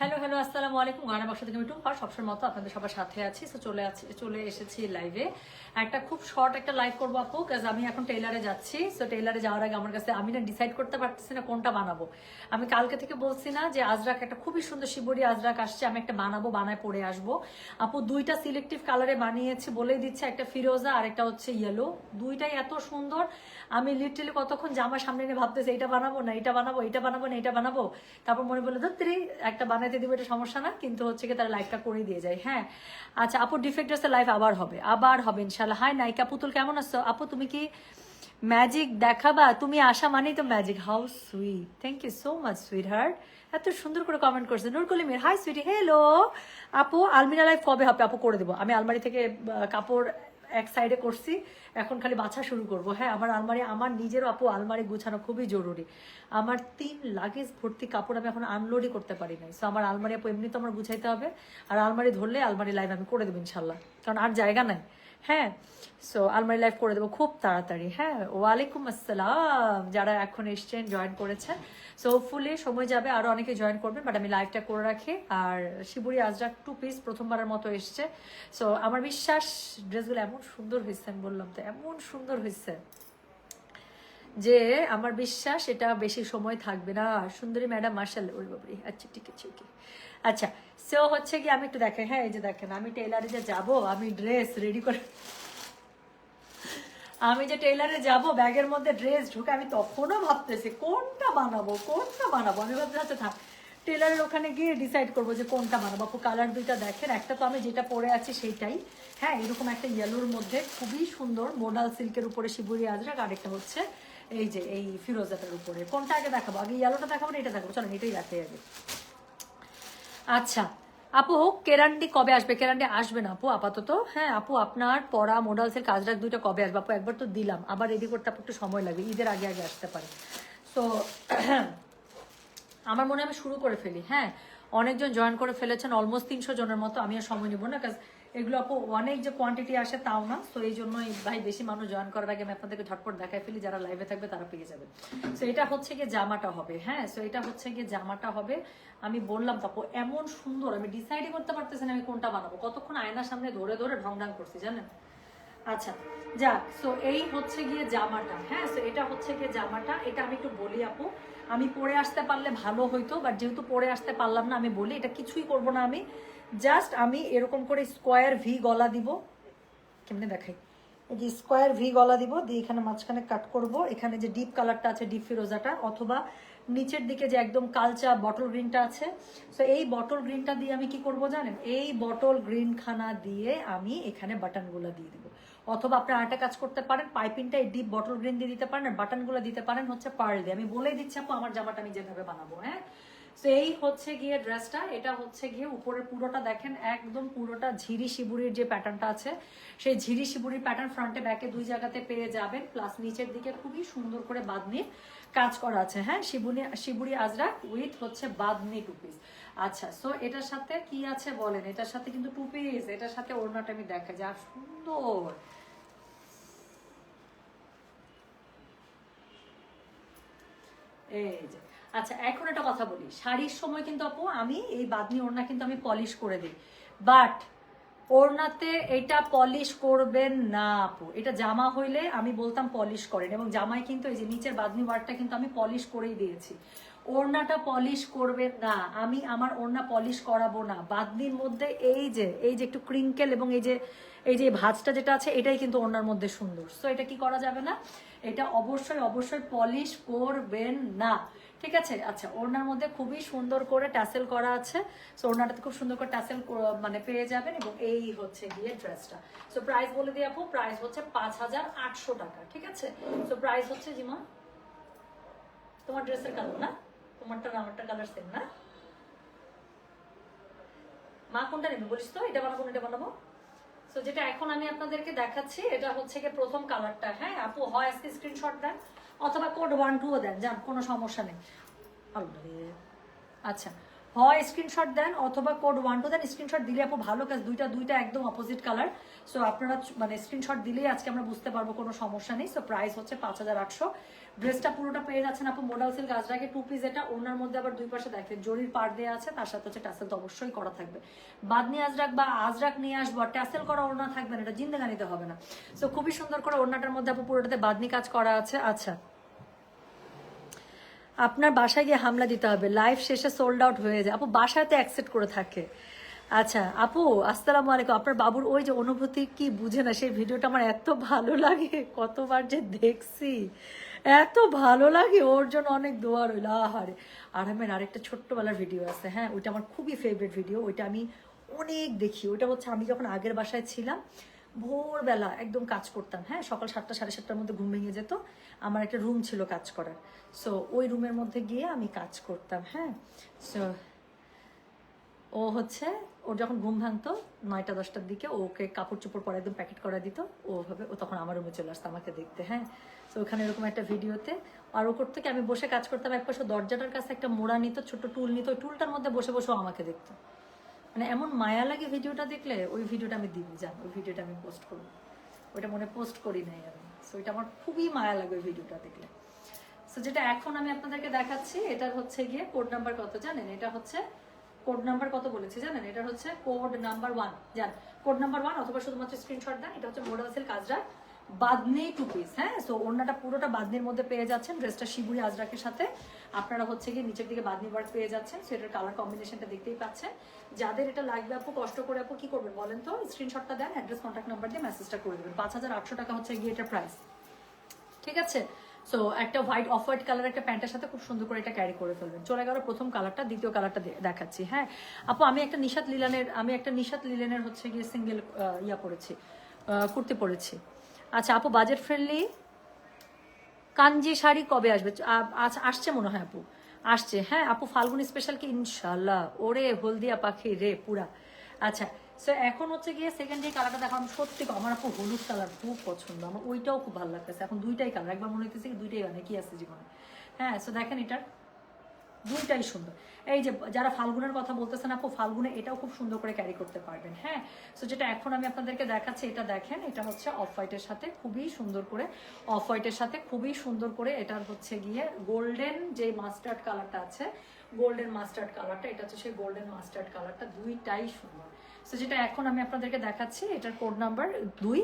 Hello hello আসসালামু আলাইকুম। গানা বাক্স থেকে আমি টুম্পা, সবসময় মতো আপনাদের সবার সাথে আছি। তো চলে আছি, চলে এসেছি লাইভে একটা খুব শর্ট একটা লাইভ করব আপু কাজ আমি এখন টেইলারে যাচ্ছি। সো টেইলারে যাওয়ার আগে আমার কাছে আমি না ডিসাইড করতে পারতেছি না কোনটা বানাবো। আমি কালকে থেকে বলছি না যে আজরাক, একটা খুবই সুন্দর শিবরি আজরাক আসছে, আমি একটা বানাবো, বানায় পরে আসব। আপু, দুইটা সিলেক্টিভ কালারে বানিয়েছি বলেই দিচ্ছে, একটা ফিরোজা আর একটা হচ্ছে ইয়েলো দুইটাই এত সুন্দর। আমি লিটারালি কতক্ষণ জামা সামনে নিয়ে ভাবতেছি এটা বানাবো না এটা বানাবো এটা বানাবো না এটা বানাবো? তারপর মনে বলে ধরতে একটা বানাইতে দিব, এটা সমস্যা না, কিন্তু হচ্ছে কি তারা লাইভটা করে দিয়ে যায়। হ্যাঁ আচ্ছা আপু ডিফেক্টার্সের লাইভ আবার হবে আবার হবে ইনশাল্লাহ হাই নাইকা পুতুল কেমন আছো? আপু, তুমি কি ম্যাজিক দেখাবা? তুমি আসা মানেই তো magic how sweet thank you so much sweetheart এত সুন্দর করে কমেন্ট করছে। নুর কলিমের হাই সুইটি হ্যালো আপু, আলমিরা লাইভ কবে হবে? আপু, করে দেবো। আমি আলমারি থেকে কাপড় এক সাইডে করছি, এখন খালি বাছা শুরু করব। হ্যাঁ আমার আলমারি, আমার নিজের আপু আলমারি গুছানো খুবই জরুরি। আমার তিন লাগেজ ভর্তি কাপড় আমি এখন আনলোডই করতে পারি নাই। সো আমার আলমারি আপু এমনি তো আমার গুছাইতে হবে, আর আলমারি ধরলে আলমারি লাইভ আমি করে দেবো ইনশাল্লাহ। কারণ আর জায়গা নাই। হ্যাঁ সো আলমারি লাইভ করে দেবো খুব তাড়াতাড়ি হ্যাঁ ওয়ালাইকুম আসসালাম, যারা এখন এসছেন জয়েন করেছেন সো ফুলে সময় যাবে, আরও অনেকে জয়েন করবেন বাট আমি লাইভটা করে রাখি, আর শিবুরি আজরাক টু পিস প্রথমবারের মতো এসছে সো আমার বিশ্বাস ড্রেসগুলো এমন সুন্দর হয়েছে, আমি বললাম তো, এমন সুন্দর হয়েছে। যে আমার বিশ্বাস এটা বেশি সময় থাকবে না। সুন্দরী ম্যাডাম মার্শাল ওই বাবরি আচ্ছা ঠিক আছে ওকে আচ্ছা সো হচ্ছে কি, আমি একটু দেখেন হ্যাঁ এই যে দেখেন, আমি টেলারে যে যাব, আমি ড্রেস রেডি করে আমি যে টেলারে যাব, ব্যাগের মধ্যে ড্রেস ঢুকে আমি তখনও ভাবতেছি, কোনটা বানাবো কোনটা বানাবো? আমি ভাবতে আচ্ছা থাক টেলারের ওখানে গিয়ে ডিসাইড করব যে কোনটা বানাবো। আপু কালার দুইটা দেখেন, একটা তো আমি যেটা পরে আছি সেইটাই। হ্যাঁ এরকম একটা ইয়েলোর মধ্যে খুবই সুন্দর মোডাল সিল্কের উপরে শিবুরি আজরাক, আরেকটা হচ্ছে এই যে, এই ফিরোজাটার উপরে। কোনটা আগে দেখাবো? আগে ইয়ালোটা দেখাবো না, এটা দেখাবো। চলো, এটাই রাখতে আগে। আচ্ছা আপু, কেরান্ডি কবে আসবে? কেরান্ডি আসবে না, আপু, আপাতত। হ্যাঁ আপু, আপনার পড়া মোডালসের কাজরাক দুইটা কবে আসবে? আপু, একবার তো দিলাম। আবার রেডি করতে আপু, একটু সময় লাগবে। ঈদের আগে আগে আসতে পারে। তো আমার মনে হয় আমি শুরু করে ফেলি। হ্যাঁ অনেকজন জয়েন করে ফেলেছেন অলমোস্ট তিনশো জনের মতো। আমি আর সময় নেব না কাজ এগুলো আপু, অনেক যে কোয়ান্টিটি আসে তাও না তো এই জন্যই ভাই বেশি মানুষ জয়েন করার আগে আমি আপনাদেরকে ঝটপট দেখাই ফেলি, যারা লাইভে থাকবে তারা পেয়ে যাবে। সো এটা হচ্ছে গিয়ে জামাটা হবে হ্যাঁ? সো এটা হচ্ছে গিয়ে জামাটা হবে। আমি বললাম তাপো এমন সুন্দর, আমি ডিসাইডই করতে পারতেছি না আমি কোনটা বানাবো। কতক্ষণ আয়নার সামনে ধরে ধরে ঢং ঢং করছি, জানেন? আচ্ছা যাক সো এই হচ্ছে গিয়ে জামাটা হ্যাঁ? সো এটা হচ্ছে গিয়ে জামাটা, এটা আমি একটু বলি আপু, আমি পরে আসতে পারলে ভালো হইতো বাট যেহেতু পরে আসতে পারলাম না, আমি বলি এটা কিছুই করব না আমি। জাস্ট আমি এরকম করে স্কোয়ার ভি গলা দিব। কেমনে দেখাই? এই যে স্কোয়ার ভি গলা দিব, দিয়ে এখানে মাঝখানে কাট করব। এখানে যে ডিপ কালারটা আছে ডিপ ফিরোজাটা, অথবা নিচের দিকে যে একদম কালচা বটল গ্রিনটা আছে সো এই বটল গ্রিনটা দিয়ে আমি কি করব জানেন? এই বটল গ্রিন খানা দিয়ে আমি এখানে বাটনগুলো দিয়ে দিব। অথবা আপনি আরেকটা কাজ করতে পারেন পাইপিংটা এই ডিপ বটল গ্রিন দিয়ে দিতে পারেন, আর বাটনগুলো দিতে পারেন হচ্ছে পার্ল দিয়ে। আমি বলেই দিচ্ছি আপু, আমার জামাটা আমি যেভাবে বানাবো হ্যাঁ? তো এই হচ্ছে গিয়ে ড্রেসটা এটা হচ্ছে গিয়ে উপরের পুরোটা দেখেন, একদম পুরোটা ঝিরি শিবুরির যে প্যাটার্নটা আছে, সেই ঝিরি শিবুরির প্যাটার্ন ফ্রন্টে ব্যাকে দুই জায়গাতে পেয়ে যাবেন প্লাস নিচের দিকে খুবই সুন্দর করে বাঁধনির কাজ করা আছে হ্যাঁ? শিবুনি, শিবুরি আজরা উইথ হচ্ছে বাঁধনি টু পিস আচ্ছা সো এটার সাথে কি আছে বলেন? এটার সাথে কিন্তু টু পিস এটার সাথে ওড়নাটা আমি দেখা যা সুন্দর। এই যে আচ্ছা এখন একটা কথা বলি। শাড়ির সময় কিন্তু আপু আমি এই বাদনি ওড়না কিন্তু আমি পলিশ করে দিই। বাট ওড়নাতে এটা পলিশ করবেন না আপু। এটা জামা হইলে আমি বলতাম পলিশ করেন এবং জামায় কিন্তু এই যে নিচের বাদনি ওয়ার্ডটা কিন্তু আমি পলিশ করেই দিয়েছি। ওড়নাটা পলিশ করবেন না। আমি আমার ওড়না পলিশ করাবো না। বাদনির মধ্যে এই যে এই যে একটু ক্রিঙ্কেল এবং এই যে এই যে ভাঁজটা যেটা আছে, এটাই কিন্তু ওড়নার মধ্যে সুন্দর। সো এটা কি করা যাবে না? এটা অবশ্যই অবশ্যই পলিশ করবেন না। ঠিক আছে? আচ্ছা ওড়নার মধ্যে খুবই সুন্দর করে ট্যাসেল করা আছে। সো ওড়নাটাতে খুব সুন্দর করে ট্যাসেল মানে পেয়ে যাবেন এবং এই হচ্ছে গিয়ে ড্রেসটা সো প্রাইস বলে দিই আপু প্রাইস হচ্ছে পাঁচ হাজার আটশো টাকা, ঠিক আছে? সো প্রাইস হচ্ছে জিমা তোমার ড্রেসের কালার না? তোমারটা আমারটা কালার সেম না? মা, কোনটা নেবে বলিস তো? এটা বানাবো এটা বানাবো? সো যেটা এখন আমি আপনাদেরকে দেখাচ্ছি, এটা হচ্ছে গিয়ে প্রথম কালারটা হ্যাঁ? আপু, হয় আজকে স্ক্রিনশট দেন। অথবা কোড ওয়ান টুও দেন যান কোনো সমস্যা নেই। আচ্ছা হয় স্ক্রিনশট দেন অথবা কোড ওয়ান টু দেন স্ক্রিনশট দিলে আপু ভালো কাজ দুইটা দুইটা একদম অপোজিট কালার সো আপনারা মানে স্ক্রিনশট দিলেই আজকে আমরা বুঝতে পারব কোনো সমস্যা নেই। সো প্রাইস হচ্ছে পাঁচ হাজার আটশো। ড্রেসটা পুরোটা পেয়ে যাচ্ছেন আপু মোডাল সিল্ক আজরাকে টু পিস এটা ওনার মধ্যে আবার দুই পাশে দেখেন, জরির পার দেওয়া আছে, তার সাথে হচ্ছে ট্যাসেল তো অবশ্যই করা থাকবে। বাদ বাদনি আজরাক বা আজরাক নিয়ে আসব টাসেল করা ওড়না থাকবে না, এটা জিন্দেগানিতে হবে না। সো খুবই সুন্দর করে ওড়নাটার মধ্যে আপু পুরোটাতে বাদনি কাজ করা আছে। আচ্ছা। আপনার বাসায় গিয়ে হামলা দিতে হবে। লাইভ শেষে সোল্ড আউট হয়ে যায়। আপু, বাসাতে অ্যাকসেপ্ট করে থাকে। আচ্ছা আপু, আসসালামু আলাইকুম। আপনার বাবুর ওই যে অনুভূতি কি বুঝে না, সেই ভিডিওটা আমার এত ভালো লাগে, কতবার যে দেখছি। এত ভালো লাগে, ওর জন্য অনেক দোয়া রইল। আহারে। আর আমার আরেকটা ছোট্টবেলার ভিডিও আছে হ্যাঁ? ওইটা আমার খুবই ফেভারিট ভিডিও ওইটা আমি অনেক দেখি। ওইটা হচ্ছে আমি যখন আগের বাসায় ছিলাম ভোরবেলা একদম কাজ করতাম। হ্যাঁ সকাল সাতটা, সাড়ে সাতটার মধ্যে ঘুম ভেঙে যেত। আমার একটা রুম ছিল কাজ করার। সো ওই রুমের মধ্যে গিয়ে আমি কাজ করতাম হ্যাঁ। সো ও হচ্ছে, ওর যখন ঘুম ভাঙতো, নয়টা, দশটার দিকে ওকে কাপড় চোপড় পরে একদম প্যাকেট করা দিত। ওভাবে, ও তখন আমার রুমে চলে আসতো আমাকে দেখতে হ্যাঁ। তো ওখানে এরকম একটা ভিডিওতে আর ও করতে কি, আমি বসে কাজ করতাম, এক পাশে দরজাটার কাছে একটা মোড়া নিত ছোট টুল নিত। ওই টুলটার মধ্যে বসে বসেও আমাকে দেখতো। মানে এমন মায়া লাগে ভিডিওটা দেখলে, ওই ভিডিওটা আমি দিব যান, ওই ভিডিওটা আমি পোস্ট করব। ওইটা মনে পোস্ট করি নাই আমি। সো এটা আমার খুবই মায়া লাগে ওই ভিডিওটা দেখলে। সো যেটা এখন আমি আপনাদেরকে দেখাচ্ছি, এটার হচ্ছে গিয়ে কোড নাম্বার কত জানেন? এটা হচ্ছে কোড নাম্বার কত বলেছি জানেন? এটা হচ্ছে কোড নাম্বার ওয়ান জান কোড নাম্বার ওয়ান অথবা শুধুমাত্র স্ক্রিনশট দেন, এটা হচ্ছে মোডাল সেল কাজরা বাদনি টু পিস হ্যাঁ? সো ওড়নাটা পুরোটা বাদনির মধ্যে পেয়ে যাচ্ছেন। ড্রেসটা শিবুরি আজরাকের সাথে। আপনারা হচ্ছে গিয়ে নিচের দিকে বাদনি ওয়ার্ক পেয়ে যাচ্ছেন। সো এটার কালার কম্বিনেশনটা দেখতেই পাচ্ছেন। যাদের এটা লাগবে আপু কষ্ট করে আপু কি করবেন বলেন তো? স্ক্রিনশটটা দেন অ্যাড্রেস কন্ট্যাক্ট নাম্বার দিয়ে মেসেজটা করে দেবেন। পাঁচ হাজার আটশো টাকা হচ্ছে গিয়ে এটার প্রাইস ঠিক আছে? সো একটা হোয়াইট অফ হোয়াইট কালার একটা প্যান্টের সাথে খুব সুন্দর করে এটা ক্যারি করে ফেলবেন। চলে গেল প্রথম কালারটা দ্বিতীয় কালারটা দেখাচ্ছি হ্যাঁ? আপু আমি একটা নিশাত লিলানের আমি একটা নিশাত লিলেনের হচ্ছে গিয়ে সিঙ্গেল ইয়া আহ, কুর্তি পরেছি। আচ্ছা আপু বাজেট ফ্রেন্ডলি কাঞ্জি শাড়ি কবে আসবে? আচ্ছা আসছে মনে হয়, আপু। আসছে। হ্যাঁ আপু, ফাল্গুন স্পেশাল কি? ইনশাল্লাহ ওরে, হলদিয়া পাখি রে, পুরা। আচ্ছা সো এখন হচ্ছে গিয়ে সেকেন্ড যে কালারটা দেখো আমি সত্যি আমার আপু হলুদ কালার খুব পছন্দ। আমার ওইটাও খুব ভালো লাগতেছে। এখন দুইটাই কালার একবার মনে হইতেছে দুইটাই মানে কি আছে জীবনে। হ্যাঁ সো দেখেন এটার দুইটাই সুন্দর। এই যে যারা ফাল্গুনের কথা বলতেছেন আপু, ফাল্গুনে এটাও খুব সুন্দর করে ক্যারি করতে পারবেন হ্যাঁ? সো যেটা এখন আমি আপনাদেরকে দেখাচ্ছি, এটা দেখেন, এটা হচ্ছে অফ হোয়াইটের সাথে খুবই সুন্দর করে অফ হোয়াইটের সাথে খুবই সুন্দর করে এটার হচ্ছে গিয়ে গোল্ডেন যে মাস্টার্ড কালারটা আছে গোল্ডেন মাস্টার্ড কালারটা, এটা হচ্ছে সেই গোল্ডেন মাস্টার্ড কালারটা, দুইটাই সুন্দর। সো যেটা এখন আমি আপনাদেরকে দেখাচ্ছি, এটার কোড নাম্বার দুই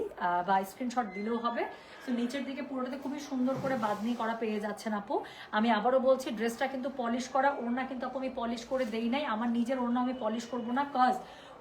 বা স্ক্রিনশট দিলেও হবে। তো নিচের দিকে পুরোটাতে খুবই সুন্দর করে বাদনি করা পেয়ে যাচ্ছেন আপু। আমি আবারও বলছি, ড্রেসটা কিন্তু পলিশ করা, ওড়না কিন্তু আপু আমি পলিশ করে দেই নাই। আমার নিজের ওড়না আমি পলিশ করব না কজ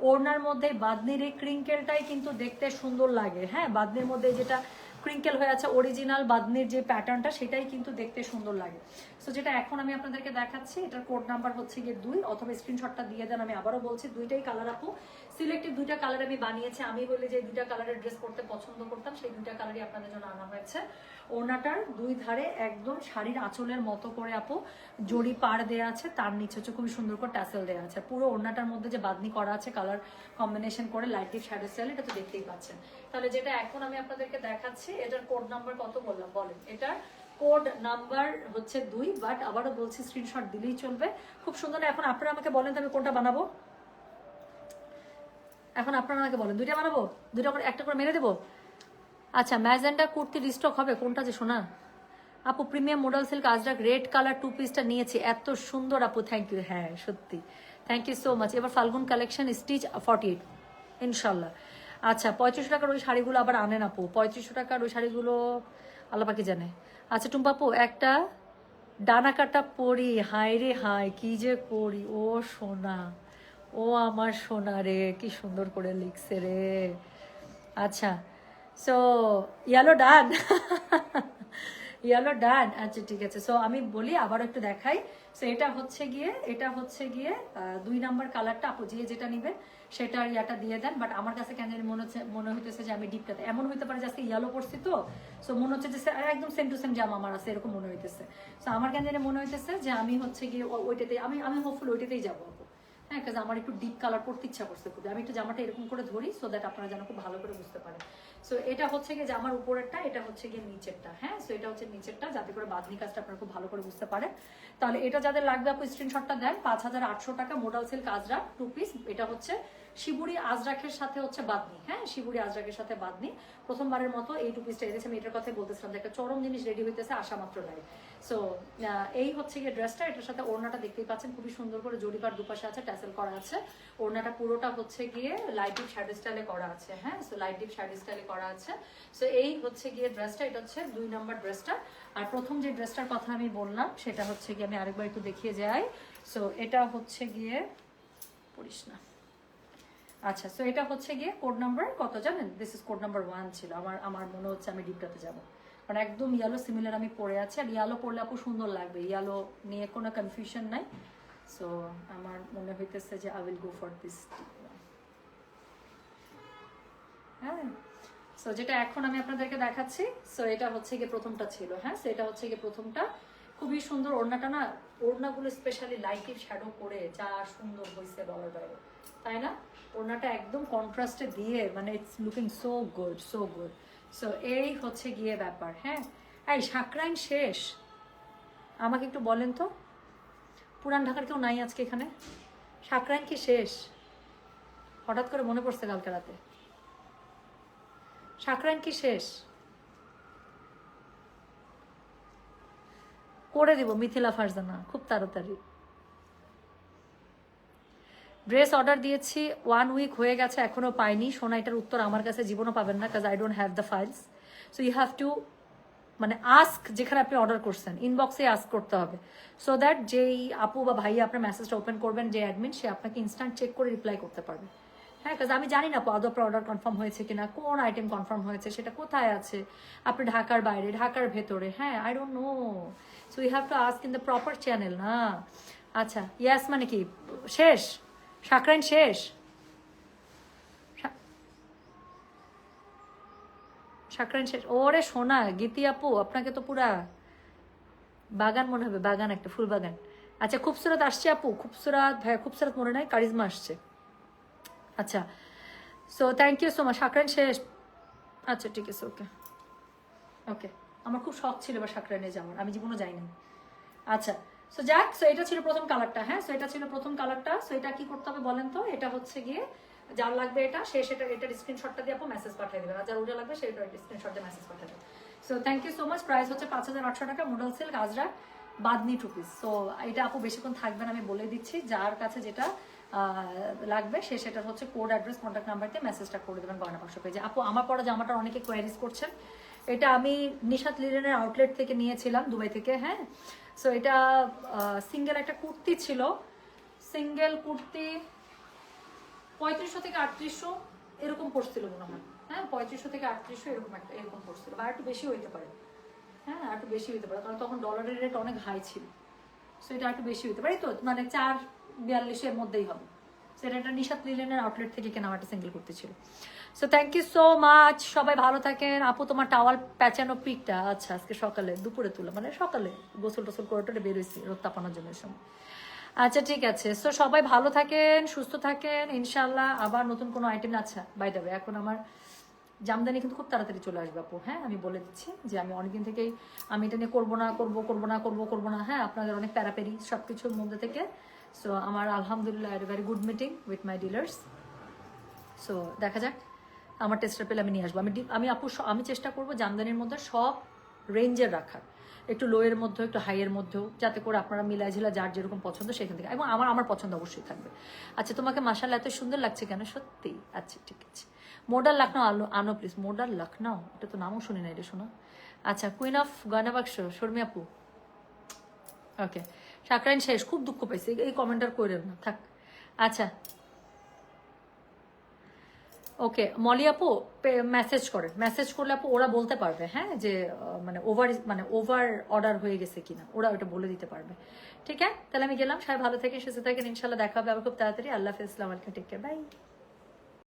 ওড়নার মধ্যে বাদনির এই ক্রিঙ্কেলটাই কিন্তু দেখতে সুন্দর লাগে। হ্যাঁ বাদনির মধ্যে যেটা ক্রিঙ্কেল হয়ে আছে অরিজিনাল বাদনির যে প্যাটার্নটা সেটাই কিন্তু দেখতে সুন্দর লাগে। সো যেটা এখন আমি আপনাদেরকে দেখাচ্ছি, এটার কোড নাম্বার হচ্ছে গিয়ে দুই, অথবা স্ক্রিনশটটা দিয়ে দেন, আমি আবারও বলছি, দুইটাই কালার আপু। সিলেক্টিভ দুইটা কালার আমি বানিয়েছি। আমি বলি যে দুইটা কালারের ড্রেস পরতে পছন্দ করতাম, সেই দুইটা কালারই আপনাদের জন্য আনা হয়েছে। ওনাটার দুই ধারে একদম শাড়ির আঁচলের মতো করে আপু, জড়ি পাড় দেওয়া আছে, তার নিচে হচ্ছে খুবই সুন্দর করে ট্যাসেল দেওয়া আছে। পুরো ওড়নাটার মধ্যে যে বাদনি করা আছে কালার কম্বিনেশন করে লাইট ডিপ শ্যাডো এটা তো দেখতেই পাচ্ছেন। তাহলে যেটা এখন আমি আপনাদেরকে দেখাচ্ছি, এটার কোড নাম্বার কত বললাম? বলেন। এটার কোড নাম্বার হচ্ছে দুই বাট আবারও বলছি স্ক্রিনশট দিলেই চলবে। খুব সুন্দর। এখন আপনারা আমাকে বলেন তো আমি কোনটা বানাবো। এখন আপনারা আমাকে বলেন, দুইটা বানাবো? দুইটা করে, একটা করে মেরে দেবো? আচ্ছা ম্যাজেন্ডা কুর্তি রিস্টক হবে, কোনটা যে শোনা আপু premium model silk ajrak red colour two পিসটা নিয়েছি, এত সুন্দর আপু থ্যাংক ইউ হ্যাঁ সত্যি। থ্যাংক ইউ সো মাচ এবার ফাল্গুন কালেকশন স্টিচ ফর্টি এইট ইনশাল্লাহ। আচ্ছা পঁয়ত্রিশশো টাকার ওই শাড়িগুলো আবার আনেন আপু। পঁয়ত্রিশশো টাকার ওই শাড়িগুলো আল্লাহ পাকি জানে। আচ্ছা টুম্পাপু একটা ডানা কাটা পরি হাই রে হাই কি যে করি ও সোনা। ও আমার সোনা রে কি সুন্দর করে লিখছে রে। আচ্ছা so yellow done yellow done আচ্ছা ঠিক আছে। সো আমি বলি আবার একটু দেখাই। সো এটা হচ্ছে গিয়ে, এটা হচ্ছে গিয়ে দুই নাম্বার কালারটা আপু যে যেটা নিবেন সেটা ইয়াটা দিয়ে দেন। বাট আমার কাছে কেন মনে হচ্ছে, মনে হইতেছে যে আমি ডিপটাতে এমন হইতে পারে যে আজকে ইয়ালো পড়ছি তো। সো মনে হচ্ছে যে একদম সেম টু সেম জামা আমার আছে, এরকম মনে হইতেছে। সো আমার কেন মনে হইতেছে যে আমি হচ্ছে গিয়ে ও- ওইটাতেই, আমি আমি হোপফুল ওইটাতেই যাব হ্যাঁ একটা আমার একটু ডিপ কালার পড়তে ইচ্ছা করছে খুবই। আমি একটু জামাটা এরকম করে ধরি সো দ্যাট আপনারা যেন খুব ভালো করে বুঝতে পারেন। সো এটা হচ্ছে গিয়ে জামার উপরেরটা, এটা হচ্ছে গিয়ে নিচেরটা হ্যাঁ? সো এটা হচ্ছে নিচেরটা যাতে করে বাঁধনি কাজটা আপনারা খুব ভালো করে বুঝতে পারেন। তাহলে এটা যাদের লাগবে, আপনি স্ক্রিনশটটা দেন। পাঁচ হাজার আটশো টাকা মোডাল সেল কাজরা টু পিস এটা হচ্ছে শিবুরি আজরাকের সাথে হচ্ছে বাদনি হ্যাঁ? শিবুরি আজরাকের সাথে বাদনি প্রথমবারের মতো এই টু পিসটা আমি এটার কথাই বলতেছিলাম একটা চরম জিনিস রেডি হইতেছে আসা মাত্র নাই। সো এই হচ্ছে গিয়ে ড্রেসটা। এটার সাথে ওড়নাটা দেখতেই পাচ্ছেন। খুবই সুন্দর করে জরিপার দুপাশে আছে ট্যাসেল করা আছে। ওড়নাটা পুরোটা হচ্ছে গিয়ে লাইট ডিপ শ্যাডো স্টাইলে করা আছে হ্যাঁ? সো লাইট ডিপ শ্যাডো স্টাইলে করা আছে। সো এই হচ্ছে গিয়ে ড্রেসটা। এটা হচ্ছে দুই নম্বর ড্রেসটা। আর প্রথম যে ড্রেসটার কথা আমি বললাম, সেটা হচ্ছে গিয়ে আমি আরেকবার একটু দেখিয়ে যাই। সো এটা হচ্ছে গিয়ে পড়িস না আচ্ছা সো এটা হচ্ছে গিয়ে কোড নাম্বার কত জানেন? This is code number one ছিল। আমার আমার মনে হচ্ছে আমি ডিপটাতে যাব। কারণ একদম ইয়ালো সিমিলার আমি পরে আছি। আর ইয়ালো পরলে আপু সুন্দর লাগবে। ইয়ালো নিয়ে কোনো কনফিউশন নাই। সো আমার মনে হইতেছে যে I will go for this হ্যাঁ। সো যেটা এখন আমি আপনাদেরকে দেখাচ্ছি সো এটা হচ্ছে গিয়ে প্রথমটা ছিল। হ্যাঁ সো এটা হচ্ছে গিয়ে প্রথমটা। খুবই সুন্দর ওড়নাটা না, ওড়নাগুলো স্পেশালি লাইটের শ্যাডো করে যা সুন্দর হয়েছে বলার বাইরে। তাই না? ওড়নাটা একদম কন্ট্রাস্টে দিয়ে মানে it's looking so good so good so এই হচ্ছে গিয়ে ব্যাপার হ্যাঁ? এই সাকরাইন শেষ। আমাকে একটু বলেন তো, পুরান ঢাকার কেউ নাই আজকে এখানে? সাকরাইন কি শেষ? হঠাৎ করে মনে পড়ছে কালকে রাতে। সাকরাইন কি শেষ? করে দিব, মিথিলা ফারজানা, খুব তাড়াতাড়ি। ড্রেস অর্ডার দিয়েছি ওয়ান উইক হয়ে গেছে, এখনও পাইনি। সোনা, এটার উত্তর আমার কাছে জীবনও পাবেন না কাজ I don't have the files so you have to মানে আস্ক যেখানে আপনি অর্ডার করছেন। ইনবক্সে আস্ক করতে হবে। সো দ্যাট যেই আপু বা ভাই আপনার মেসেজটা ওপেন করবেন, যে অ্যাডমিন সে আপনাকে ইনস্ট্যান্ট চেক করে রিপ্লাই করতে পারবে। হ্যাঁ কাজ আমি জানি না আদৌ আপনার অর্ডার কনফার্ম হয়েছে কিনা, কোন আইটেম কনফার্ম হয়েছে, সেটা কোথায় আছে? আপনি ঢাকার বাইরে, ঢাকার ভেতরে হ্যাঁ I don't know so you have to ask in the proper channel না। আচ্ছা ইয়াস মানে কি? শেষ? সাকরাইন শেষ? সাকরাইন শেষ। ওরে সোনা, গীতি আপু, আপনাকে তো পুরা বাগান মনে হবে, বাগান একটা, ফুল বাগান। আচ্ছা খুবসুরত আসছে আপু, খুবসুরত, ভাইয়া, খুবসুরত মনে নাই, কারিজমা আসছে। আচ্ছা so thank you so much Sakrain শেষ। আচ্ছা ঠিক আছে ওকে ওকে আমার খুব শখ ছিল এবার সাকরাইনে যাওয়ার, আমি জীবনও যাইনি। আচ্ছা সো যাক সো এটা ছিল প্রথম কালারটা হ্যাঁ? সো এটা ছিল প্রথম কালারটা সো এটা কি করতে হবে বলেন তো? এটা হচ্ছে গিয়ে যার লাগবে এটা, সে সেটা এটার স্ক্রিনশটটা দিয়ে আপু মেসেজ পাঠিয়ে দেবেন আর যার ওটা লাগবে, সে এটার স্ক্রিনশট দিয়ে মেসেজ পাঠিয়ে so thank you so much price হচ্ছে পাঁচ হাজার আটশো টাকা modal silk Ajrakh bandhani two piece so এটা আপু বেশিক্ষণ থাকবেন আমি বলে দিচ্ছি। যার কাছে যেটা লাগবে, সে সেটা হচ্ছে কোড অ্যাড্রেস কন্ট্যাক্ট নাম্বার দিয়ে মেসেজটা করে দেবেন গয়না বাক্স পেজে আপু, আমার পরা জামাটা অনেকে কোয়ারিজ করছেন। এটা আমি নিশাত লিলেনের আউটলেট থেকে নিয়েছিলাম, দুবাই থেকে হ্যাঁ? সো এটা সিঙ্গেল একটা কুর্তি ছিল। সিঙ্গেল কুর্তি পঁয়ত্রিশশো থেকে আটত্রিশশো এরকম পড়ছিল মনে হয়। হ্যাঁ পঁয়ত্রিশশো থেকে আটত্রিশশো এরকম একটা, এরকম পড়ছিল বা একটু বেশি হইতে পারে। হ্যাঁ একটু বেশি হইতে পারে। কারণ তখন ডলারের রেট অনেক হাই ছিল। সো এটা একটু বেশি হইতে পারে। তো মানে চার বিয়াল্লিশের মধ্যেই হবে। সেটা নিশাত লিলেনের আউটলেট থেকে কেনা একটা সিঙ্গেল করতে so thank you so much সবাই ভালো থাকেন। আপু, তোমার টাওয়াল প্যাচানো পিকটা আচ্ছা আজকে সকালে, দুপুরে তুলো মানে সকালে গোসল টোসল করে টোরে বেরোইছি রোদ তাপানোর জন্য সময়। আচ্ছা ঠিক আছে। সো সবাই ভালো থাকেন, সুস্থ থাকেন ইনশাল্লাহ আবার নতুন কোনো আইটেম আচ্ছা বাই দেবে এখন আমার জামদানি কিন্তু খুব তাড়াতাড়ি চলে আসবে, আপু। হ্যাঁ আমি বলে দিচ্ছি যে আমি অনেকদিন থেকেই, আমি এটা নিয়ে করব না, করব করব না, করব করব না। হ্যাঁ আপনাদের অনেক প্যারাপেরি সব কিছুর মধ্যে থেকে সো আমার আলহামদুলিল্লাহ very good meeting with my dealers so দেখা যাক, আমার টেস্টটা পেলে আমি নিয়ে আসব। আমি আমি আপু আমি চেষ্টা করব জামদানির মধ্যে সব রেঞ্জের রাখার। একটু লোয়ের মধ্যেও, একটু হাইয়ের মধ্যেও, যাতে করে আপনারা মিলা ঝিলা যার যেরকম পছন্দ সেখান থেকে। এবং আমার আমার পছন্দ অবশ্যই থাকবে। আচ্ছা তোমাকে মাসাল এত সুন্দর লাগছে কেন? সত্যি? আচ্ছা ঠিক আছে। মোডার লখনৌ আলো আনো প্লিজ মোডাল লখনৌ এটা তো নামও শুনি না এটা শোনো। আচ্ছা কুইন অফ গয়না বাক্স শর্মি আপু। ওকে সাকরাইন শেষ, খুব দুঃখ পাইছে। এই কমেন্টার করেন না, থাক। আচ্ছা। ওকে, মলি আপু মেসেজ করে। মেসেজ করলে আপু, ওরা বলতে পারবে হ্যাঁ? যে মানে ওভার মানে ওভার অর্ডার হয়ে গেছে কিনা। ওরা ওটা বলে দিতে পারবে। ঠিক আছে? তাহলে আমি গেলাম। সবাই ভালো থেকে সুস্থ থাকেন। ইনশাল্লাহ দেখা হবে আবার খুব তাড়াতাড়ি। আল্লাহ হাফিজ। আলাইকুম। Take care bye